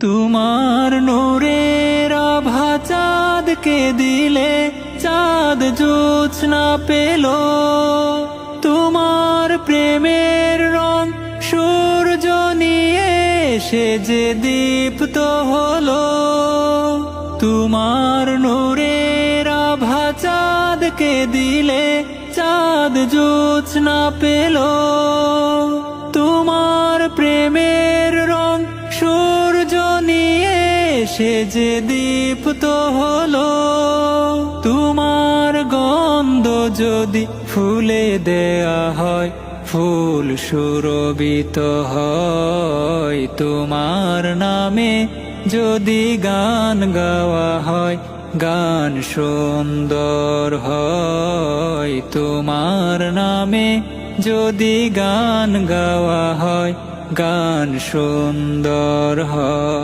তোমার নূরের আভা চাঁদকে দিলে চাঁদ জোৎস্না পেল। তোমার প্রেমের রং সূর্য নিয়ে সে যে দীপ্ত হলো। তোমার নূরের আভা চাঁদকে দিলে চাঁদ জোৎস্না পেল। সে যে দীপ্ত হলো, তোমার গন্ধ যদি ফুলে দেয়া হয়, ফুল সুরবিত হয়। তোমার নামে যদি গান গাওয়া হয়, গান সুন্দর হয়। তোমার নামে যদি গান গাওয়া হয়, গান সুন্দর হয়।